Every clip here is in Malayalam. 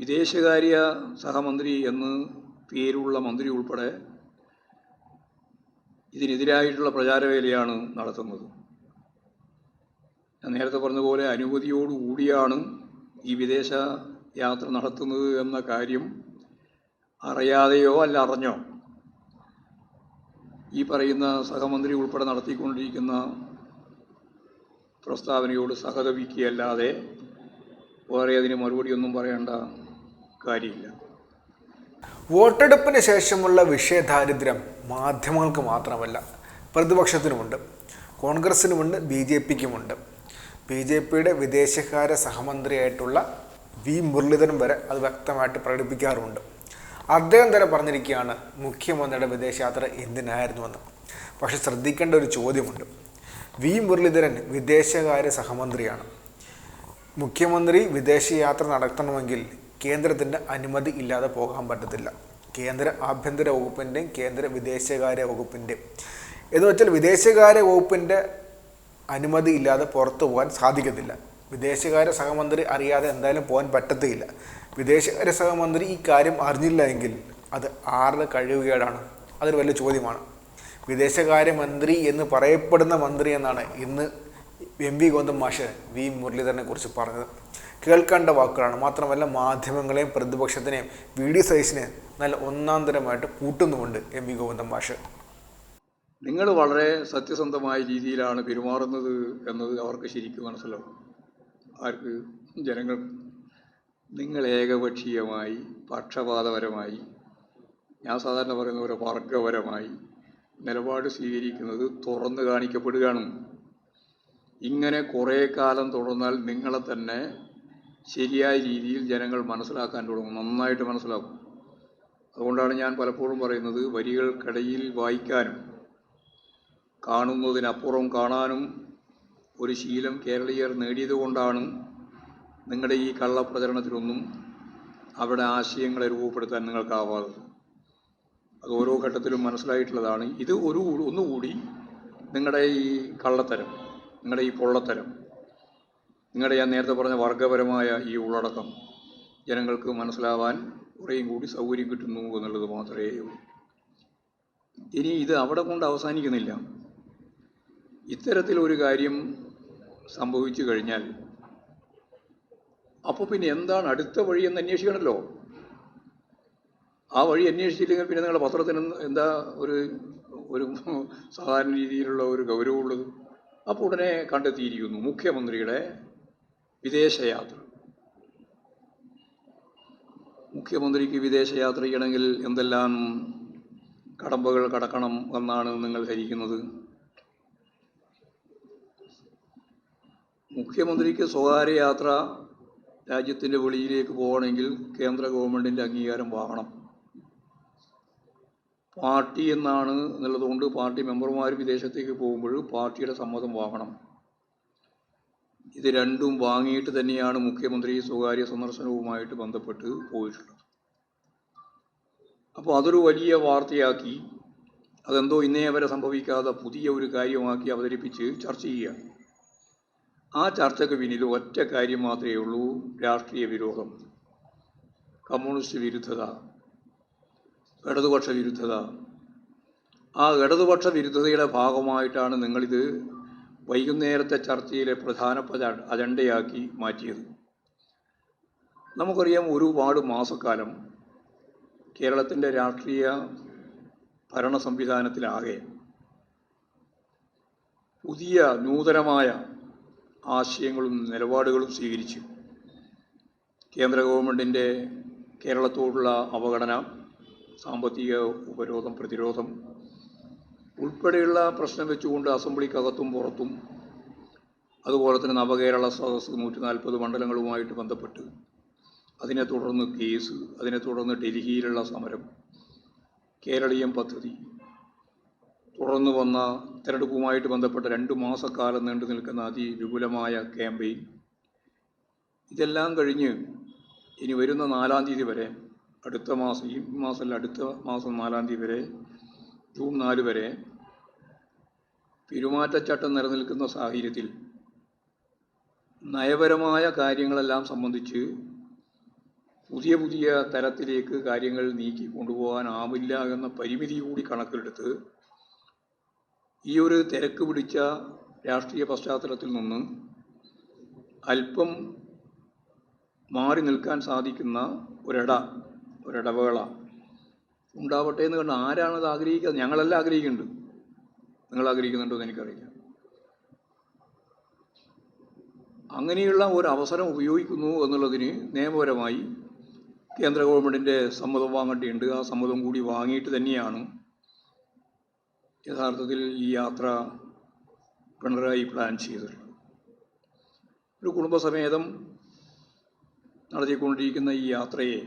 വിദേശകാര്യ സഹമന്ത്രി എന്ന് പേരുള്ള മന്ത്രി ഉൾപ്പെടെ ഇതിനെതിരായിട്ടുള്ള പ്രചാരവേലയാണ് നടത്തുന്നത്. ഞാൻ നേരത്തെ പറഞ്ഞതുപോലെ അനുമതിയോടുകൂടിയാണ് ഈ വിദേശ യാത്ര നടത്തുന്നത് എന്ന കാര്യം അറിയാതെയോ അല്ല അറിഞ്ഞോ ഈ പറയുന്ന സഹമന്ത്രി ഉൾപ്പെടെ നടത്തിക്കൊണ്ടിരിക്കുന്ന പ്രസ്താവനയോട് സഹതപിക്കുകയല്ലാതെ വേറെ അതിന് മറുപടിയൊന്നും പറയേണ്ട കാര്യമില്ല. വോട്ടെടുപ്പിന് ശേഷമുള്ള വിഷയദാരിദ്ര്യം മാധ്യമങ്ങൾക്ക് മാത്രമല്ല പ്രതിപക്ഷത്തിനുമുണ്ട്. കോൺഗ്രസിനുമുണ്ട് ബി ജെ പിക്കുമുണ്ട്. ബി ജെ പിയുടെ വിദേശകാര്യ സഹമന്ത്രിയായിട്ടുള്ള വി മുരളീധരൻ വരെ അത് വ്യക്തമായിട്ട് പ്രകടിപ്പിക്കാറുണ്ട് അദ്ദേഹം തന്നെ പറഞ്ഞിരിക്കുകയാണ് മുഖ്യമന്ത്രിയുടെ വിദേശയാത്ര എന്തിനായിരുന്നുവെന്ന്. പക്ഷെ ശ്രദ്ധിക്കേണ്ട ഒരു ചോദ്യമുണ്ട്. വി മുരളീധരൻ വിദേശകാര്യ സഹമന്ത്രിയാണ്. മുഖ്യമന്ത്രി വിദേശയാത്ര നടത്തണമെങ്കിൽ കേന്ദ്രത്തിന്റെ അനുമതി ഇല്ലാതെ പോകാൻ പറ്റത്തില്ല. കേന്ദ്ര ആഭ്യന്തര വകുപ്പിന്റെയും കേന്ദ്ര വിദേശകാര്യ വകുപ്പിന്റെയും എന്ന് വെച്ചാൽ വിദേശകാര്യ വകുപ്പിന്റെ അനുമതി ഇല്ലാതെ പുറത്തു പോകാൻ സാധിക്കത്തില്ല. വിദേശകാര്യ സഹമന്ത്രി അറിയാതെ എന്തായാലും പോകാൻ പറ്റത്തില്ല. വിദേശകാര്യ സഹമന്ത്രി ഈ കാര്യം അറിഞ്ഞില്ല എങ്കിൽ അത് ആരുടെ കഴിവുകേടാണ്? അതൊരു വലിയ ചോദ്യമാണ്. വിദേശകാര്യമന്ത്രി എന്ന് പറയപ്പെടുന്ന മന്ത്രി എന്നാണ് ഇന്ന് എം വി ഗോന്തം മാഷ് വി മുരളീധരനെ കുറിച്ച് പറഞ്ഞത്. കേൾക്കേണ്ട വാക്കുകളാണ്. മാത്രമല്ല മാധ്യമങ്ങളെയും പ്രതിപക്ഷത്തിനെയും വി ഡി സൈസിനെ നല്ല ഒന്നാം തരമായിട്ട് കൂട്ടുന്നുമുണ്ട് എം വി ഗോവിന്ദൻ മാഷ്. നിങ്ങൾ വളരെ സത്യസന്ധമായ രീതിയിലാണ് പെരുമാറുന്നത് എന്നത് അവർക്ക് ശരിക്കും മനസ്സിലാവും. ആർക്ക്? ജനങ്ങൾ. നിങ്ങൾ ഏകപക്ഷീയമായി പക്ഷപാതപരമായി ഞാൻ സാധാരണ പറയുന്ന പോലെ വർഗപരമായി നിലപാട് സ്വീകരിക്കുന്നത് തുറന്നു കാണിക്കപ്പെടുകയാണ്. ഇങ്ങനെ കുറേ കാലം തുടർന്നാൽ നിങ്ങളെ തന്നെ ശരിയായ രീതിയിൽ ജനങ്ങൾ മനസ്സിലാക്കാൻ തുടങ്ങും നന്നായിട്ട് മനസ്സിലാക്കും. അതുകൊണ്ടാണ് ഞാൻ പലപ്പോഴും പറയുന്നത് വരികൾക്കിടയിൽ വായിക്കാനും കാണുന്നതിനപ്പുറം കാണാനും ഒരു ശീലം കേരളീയർ നേടിയതുകൊണ്ടാണ് നിങ്ങളുടെ ഈ കള്ളപ്രചരണത്തിലൊന്നും അവിടെ ആശയങ്ങളെ രൂപപ്പെടുത്താൻ നിങ്ങൾക്കാവാത്തത്. അത് ഓരോ ഘട്ടത്തിലും മനസ്സിലായിട്ടുള്ളതാണ്. ഇത് ഒരു ഒന്നുകൂടി നിങ്ങളുടെ ഈ കള്ളത്തരം നിങ്ങളുടെ ഈ പൊള്ളത്തരം നിങ്ങളുടെ ഞാൻ നേരത്തെ പറഞ്ഞ വർഗപരമായ ഈ ഉള്ളടക്കം ജനങ്ങൾക്ക് മനസ്സിലാവാൻ കുറേയും കൂടി സൗകര്യം കിട്ടുന്നു എന്നുള്ളത് മാത്രമേ ഇനി ഇത് അവിടെ കൊണ്ട് അവസാനിക്കുന്നില്ല. ഇത്തരത്തിലൊരു കാര്യം സംഭവിച്ചു കഴിഞ്ഞാൽ അപ്പോൾ പിന്നെ എന്താണ് അടുത്ത വഴി എന്ന് അന്വേഷിക്കണമല്ലോ ആ വഴി അന്വേഷിച്ചില്ലെങ്കിൽ പിന്നെ നിങ്ങളുടെ പത്രത്തിന് എന്താ ഒരു ഒരു സാധാരണ രീതിയിലുള്ള ഒരു ഗൗരവമുള്ളത്? അപ്പോൾ ഉടനെ കണ്ടെത്തിയിരിക്കുന്നു മുഖ്യമന്ത്രിയുടെ വിദേശയാത്ര. മുഖ്യമന്ത്രിക്ക് വിദേശയാത്ര ചെയ്യണമെങ്കിൽ എന്തെല്ലാം കടമ്പകൾ കടക്കണം എന്നാണ് നിങ്ങൾ ധരിക്കുന്നത്? മുഖ്യമന്ത്രിക്ക് സ്വകാര്യ യാത്ര രാജ്യത്തിന്റെ വെളിയിലേക്ക് പോകണമെങ്കിൽ കേന്ദ്ര ഗവൺമെന്റിന്റെ അംഗീകാരം വാങ്ങണം. പാർട്ടി എന്നാണ് എന്നുള്ളതുകൊണ്ട് പാർട്ടി മെമ്പർമാർ വിദേശത്തേക്ക് പോകുമ്പോൾ പാർട്ടിയുടെ സമ്മതം വാങ്ങണം. ഇത് രണ്ടും വാങ്ങിയിട്ട് തന്നെയാണ് മുഖ്യമന്ത്രി സ്വകാര്യ സന്ദർശനവുമായിട്ട് ബന്ധപ്പെട്ട് പോയിട്ടുള്ളത്. അപ്പോൾ അതൊരു വലിയ വാർത്തയാക്കി അതെന്തോ ഇന്നേ വരെ സംഭവിക്കാതെ പുതിയ ഒരു കാര്യമാക്കി അവതരിപ്പിച്ച് ചർച്ച ചെയ്യുക ആ ചർച്ചയ്ക്ക് പിന്നിൽ ഒറ്റ കാര്യം മാത്രമേ ഉള്ളൂ രാഷ്ട്രീയ വിരോധം. കമ്മ്യൂണിസ്റ്റ് വിരുദ്ധത ഇടതുപക്ഷ വിരുദ്ധത. ആ ഇടതുപക്ഷ വിരുദ്ധതയുടെ ഭാഗമായിട്ടാണ് നിങ്ങളിത് വൈകുന്നേരത്തെ ചർച്ചയിലെ പ്രധാനപ്പെട്ട അജണ്ടയാക്കി മാറ്റിയത്. നമുക്കറിയാം ഒരുപാട് മാസക്കാലം കേരളത്തിന്റെ രാഷ്ട്രീയ ഭരണ സംവിധാനത്തിലാകെ പുതിയ നൂതനമായ ആശയങ്ങളും നിലപാടുകളും സ്വീകരിച്ചു. കേന്ദ്ര ഗവൺമെന്റിന്റെ കേരളത്തോടുള്ള അവഗണന സാമ്പത്തിക ഉപരോധം പ്രതിരോധം ഉൾപ്പെടെയുള്ള പ്രശ്നം വെച്ചുകൊണ്ട് അസംബ്ലിക്കകത്തും പുറത്തും അതുപോലെ തന്നെ നവകേരള സദസ് നൂറ്റി നാൽപ്പത് മണ്ഡലങ്ങളുമായിട്ട് ബന്ധപ്പെട്ട് അതിനെ തുടർന്ന് കേസ് അതിനെ തുടർന്ന് ഡൽഹിയിലുള്ള സമരം കേരളീയം പദ്ധതി തുടർന്ന് വന്ന തെരഞ്ഞെടുപ്പുമായിട്ട് ബന്ധപ്പെട്ട രണ്ട് മാസക്കാലം നീണ്ടു നിൽക്കുന്ന അതിവിപുലമായ ക്യാമ്പയിൻ. ഇതെല്ലാം കഴിഞ്ഞ് ഇനി വരുന്ന നാലാം തീയതി വരെ അടുത്ത മാസം ഈ മാസമല്ല അടുത്ത മാസം നാലാം തീയതി വരെ ജൂൺ നാല് വരെ പെരുമാറ്റച്ചട്ടം നിലനിൽക്കുന്ന സാഹചര്യത്തിൽ നയപരമായ കാര്യങ്ങളെല്ലാം സംബന്ധിച്ച് പുതിയ പുതിയ തലത്തിലേക്ക് കാര്യങ്ങൾ നീക്കി കൊണ്ടുപോകാനാവില്ല എന്ന പരിമിതി കൂടി കണക്കിലെടുത്ത് ഈ ഒരു തിരക്ക് പിടിച്ച രാഷ്ട്രീയ പശ്ചാത്തലത്തിൽ നിന്ന് അല്പം മാറി നിൽക്കാൻ സാധിക്കുന്ന ഒരിട ഒരിടവേള ഉണ്ടാവട്ടെ എന്ന് കണ്ട് ആരാണത് ആഗ്രഹിക്കുന്നത് ഞങ്ങളെല്ലാം ആഗ്രഹിക്കുന്നുണ്ട്. നിങ്ങൾ ആഗ്രഹിക്കുന്നുണ്ടോ എന്ന് എനിക്കറിയില്ല. അങ്ങനെയുള്ള ഒരു അവസരം ഉപയോഗിക്കുന്നു എന്നുള്ളതിന് നിയമപരമായി കേന്ദ്ര ഗവൺമെന്റിന്റെ സമ്മതം വാങ്ങേണ്ടിയുണ്ട്. ആ സമ്മതം കൂടി വാങ്ങിയിട്ട് തന്നെയാണ് യഥാർത്ഥത്തിൽ ഈ യാത്ര പിണറായി പ്ലാൻ ചെയ്തിട്ടുള്ളത് ഒരു കുടുംബസമേതം നടത്തിക്കൊണ്ടിരിക്കുന്ന ഈ യാത്രയെ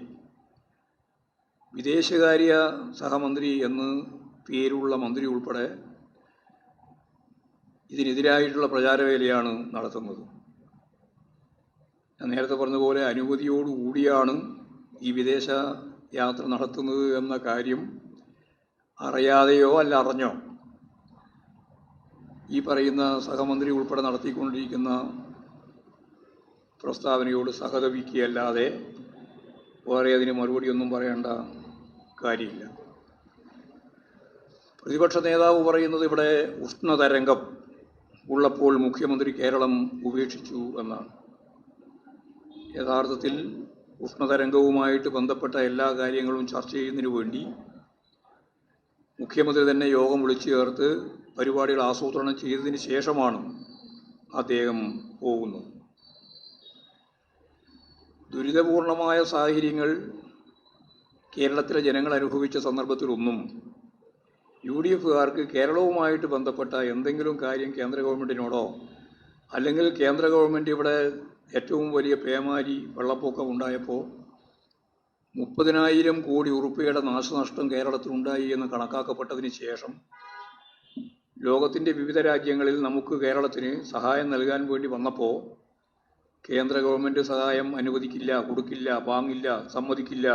വിദേശകാര്യ സഹമന്ത്രി എന്ന് പേരുള്ള മന്ത്രി ഉൾപ്പെടെ ഇതിനെതിരായിട്ടുള്ള പ്രചാരവേലയാണ് നടത്തുന്നത്. ഞാൻ നേരത്തെ പറഞ്ഞതുപോലെ അനുമതിയോടുകൂടിയാണ് ഈ വിദേശ യാത്ര നടത്തുന്നത് എന്ന കാര്യം അറിയാതെയോ അല്ല അറിഞ്ഞോ ഈ പറയുന്ന സഹമന്ത്രി ഉൾപ്പെടെ നടത്തിക്കൊണ്ടിരിക്കുന്ന പ്രസ്താവനയോട് സഹതപിക്കുകയല്ലാതെ വേറെ അതിന് മറുപടിയൊന്നും പറയേണ്ട കാര്യമില്ല. പ്രതിപക്ഷ നേതാവ് പറയുന്നത് ഇവിടെ ഉഷ്ണതരംഗം ഉള്ളപ്പോൾ മുഖ്യമന്ത്രി കേരളം ഉപേക്ഷിച്ചു എന്നാണ്. യഥാർത്ഥത്തിൽ ഉഷ്ണതരംഗവുമായിട്ട് ബന്ധപ്പെട്ട എല്ലാ കാര്യങ്ങളും ചർച്ച ചെയ്യുന്നതിന് വേണ്ടി മുഖ്യമന്ത്രി തന്നെ യോഗം വിളിച്ചു ചേർത്ത് പരിപാടികൾ ആസൂത്രണം ചെയ്തതിന് ശേഷമാണ് അദ്ദേഹം പോകുന്നത്. ദുരിതപൂർണമായ സാഹചര്യങ്ങൾ കേരളത്തിലെ ജനങ്ങൾ അനുഭവിച്ച സന്ദർഭത്തിലൊന്നും യു ഡി എഫുകാർക്ക് കേരളവുമായിട്ട് ബന്ധപ്പെട്ട എന്തെങ്കിലും കാര്യം കേന്ദ്ര ഗവൺമെന്റിനോടോ അല്ലെങ്കിൽ കേന്ദ്ര ഗവൺമെന്റ് ഇവിടെ ഏറ്റവും വലിയ പേമാരി വെള്ളപ്പൊക്കം ഉണ്ടായപ്പോൾ മുപ്പതിനായിരം കോടി ഉറുപ്പികയുടെ നാശനഷ്ടം കേരളത്തിലുണ്ടായി എന്ന് കണക്കാക്കപ്പെട്ടതിന് ശേഷം ലോകത്തിന്റെ വിവിധ രാജ്യങ്ങളിൽ നമുക്ക് കേരളത്തിന് സഹായം നൽകാൻ വേണ്ടി വന്നപ്പോൾ കേന്ദ്ര ഗവൺമെന്റ് സഹായം അനുവദിക്കില്ല കൊടുക്കില്ല വാങ്ങില്ല സമ്മതിക്കില്ല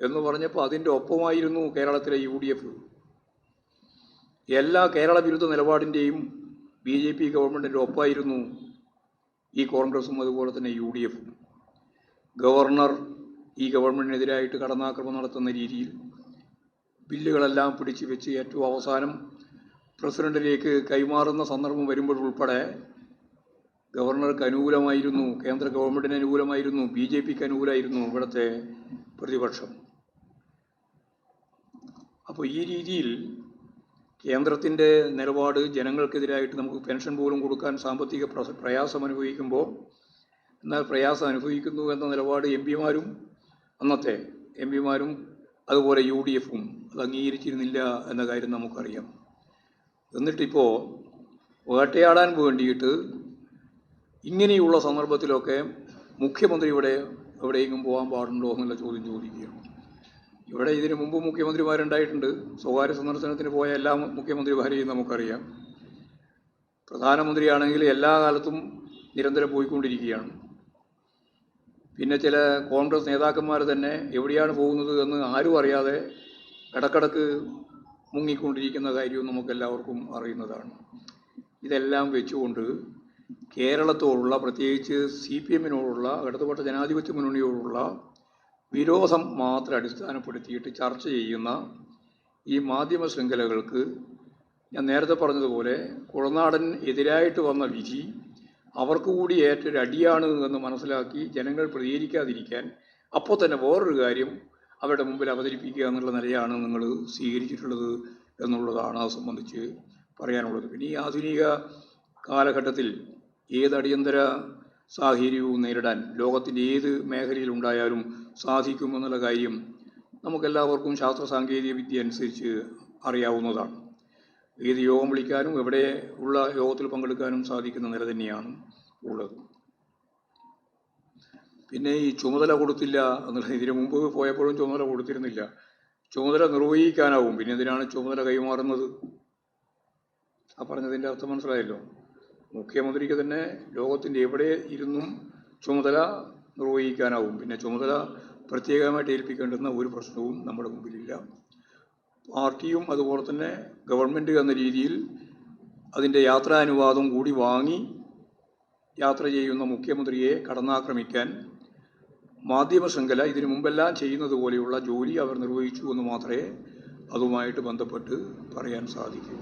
എന്ന് പറഞ്ഞപ്പോൾ അതിന്റെ ഒപ്പമായിരുന്നു കേരളത്തിലെ യു ഡി എഫ് എല്ലാ കേരള വിരുദ്ധ നിലപാടിന്റെയും ബി ജെ പി ഗവൺമെന്റിന്റെ ഒപ്പമായിരുന്നു ഈ കോൺഗ്രസും അതുപോലെ തന്നെ യു ഡി എഫും. ഗവർണർ ഈ ഗവൺമെന്റിനെതിരായിട്ട് കടന്നാക്രമണം നടത്തുന്ന രീതിയിൽ ബില്ലുകളെല്ലാം പിടിച്ചു വെച്ച് ഏറ്റവും അവസാനം പ്രസിഡന്റിലേക്ക് കൈമാറുന്ന സന്ദർഭം വരുമ്പോഴുൾപ്പെടെ ഗവർണർക്ക് അനുകൂലമായിരുന്നു കേന്ദ്ര ഗവൺമെന്റിന് അനുകൂലമായിരുന്നു ബി ജെ പിക്ക് അനുകൂലമായിരുന്നു ഇവിടുത്തെ പ്രതിപക്ഷം. അപ്പോൾ ഈ രീതിയിൽ കേന്ദ്രത്തിന്റെ നിലപാട് ജനങ്ങൾക്കെതിരായിട്ട് നമുക്ക് പെൻഷൻ പോലും കൊടുക്കാൻ സാമ്പത്തിക പ്രയാസം അനുഭവിക്കുമ്പോൾ എന്നാൽ പ്രയാസം അനുഭവിക്കുന്നു എന്ന നിലപാട് എം പിമാരും അന്നത്തെ എം പിമാരും അതുപോലെ യു ഡി എഫും അത് അംഗീകരിച്ചിരുന്നില്ല എന്ന കാര്യം നമുക്കറിയാം. എന്നിട്ടിപ്പോൾ വേട്ടയാടാൻ വേണ്ടിയിട്ട് ഇങ്ങനെയുള്ള സന്ദർഭത്തിലൊക്കെ മുഖ്യമന്ത്രി ഇവിടെ എവിടെയെങ്കിലും പോകാൻ പാടുണ്ടോ എന്നുള്ള ചോദ്യം ചോദിക്കുകയാണ്. ഇവിടെ ഇതിനു മുമ്പ് മുഖ്യമന്ത്രിമാരുണ്ടായിട്ടുണ്ട്. സ്വകാര്യ സന്ദർശനത്തിന് പോയ എല്ലാ മുഖ്യമന്ത്രിമാരെയും നമുക്കറിയാം. പ്രധാനമന്ത്രിയാണെങ്കിൽ എല്ലാ കാലത്തും നിരന്തരം പോയിക്കൊണ്ടിരിക്കുകയാണ്. പിന്നെ ചില കോൺഗ്രസ് നേതാക്കന്മാർ തന്നെ എവിടെയാണ് പോകുന്നത് എന്ന് ആരും അറിയാതെ ഇടക്കിടക്ക് മുങ്ങിക്കൊണ്ടിരിക്കുന്ന കാര്യവും നമുക്കെല്ലാവർക്കും അറിയുന്നതാണ്. ഇതെല്ലാം വെച്ചുകൊണ്ട് കേരളത്തോടുള്ള പ്രത്യേകിച്ച് സി പി എമ്മിനോടുള്ള ഇടതുപക്ഷ ജനാധിപത്യ മുന്നണിയോടുള്ള വിരോധം മാത്രം അടിസ്ഥാനപ്പെടുത്തിയിട്ട് ചർച്ച ചെയ്യുന്ന ഈ മാധ്യമ ശൃംഖലകൾക്ക് ഞാൻ നേരത്തെ പറഞ്ഞതുപോലെ കുളനാടൻ എതിരായിട്ട് വന്ന വിധി അവർക്ക് കൂടി ഏറ്റൊരു അടിയാണ് എന്ന് മനസ്സിലാക്കി ജനങ്ങൾ പ്രതികരിക്കാതിരിക്കാൻ അപ്പോൾ തന്നെ വേറൊരു കാര്യം അവരുടെ മുമ്പിൽ അവതരിപ്പിക്കുക എന്നുള്ള നിലയാണ് നിങ്ങൾ സ്വീകരിച്ചിട്ടുള്ളത് എന്നുള്ളതാണ് അത് സംബന്ധിച്ച് പറയാനുള്ളത്. പിന്നെ ഈ ആധുനിക കാലഘട്ടത്തിൽ ഏത് അടിയന്തര സാഹചര്യവും നേരിടാൻ ലോകത്തിന്റെ ഏത് മേഖലയിലുണ്ടായാലും സാധിക്കുമെന്നുള്ള കാര്യം നമുക്കെല്ലാവർക്കും ശാസ്ത്ര സാങ്കേതിക വിദ്യ അനുസരിച്ച് അറിയാവുന്നതാണ്. ഏത് യോഗം വിളിക്കാനും എവിടെ ഉള്ള യോഗത്തിൽ പങ്കെടുക്കാനും സാധിക്കുന്ന നില തന്നെയാണ് ഉള്ളത്. പിന്നെ ഈ ചുമതല കൊടുത്തില്ല എന്നുള്ളത് ഇതിനു മുമ്പ് പോയപ്പോഴും ചുമതല കൊടുത്തിരുന്നില്ല. ചുമതല നിർവഹിക്കാനാവും. പിന്നെ എന്തിനാണ് ചുമതല കൈമാറുന്നത്? ആ പറഞ്ഞതിന്റെ അർത്ഥം മനസ്സിലായല്ലോ? മുഖ്യമന്ത്രിക്ക് തന്നെ ലോകത്തിന്റെ എവിടെ ഇരുന്നും ചുമതല നിർവഹിക്കാനാവും. പിന്നെ ചുമതല പ്രത്യേകമായിട്ട് ഏൽപ്പിക്കേണ്ടുന്ന ഒരു പ്രശ്നവും നമ്മുടെ മുമ്പിലില്ല. പാർട്ടിയും അതുപോലെ തന്നെ ഗവൺമെന്റ് എന്ന രീതിയിൽ അതിന്റെ യാത്രാനുവാദം കൂടി വാങ്ങി യാത്ര ചെയ്യുന്ന മുഖ്യമന്ത്രിയെ കടന്നാക്രമിക്കാൻ മാധ്യമ ശൃംഖല ഇതിനു മുമ്പെല്ലാം ചെയ്യുന്നത് പോലെയുള്ള ജോലി അവർ നിർവഹിച്ചു എന്ന് മാത്രമേ അതുമായിട്ട് ബന്ധപ്പെട്ട് പറയാൻ സാധിക്കൂ.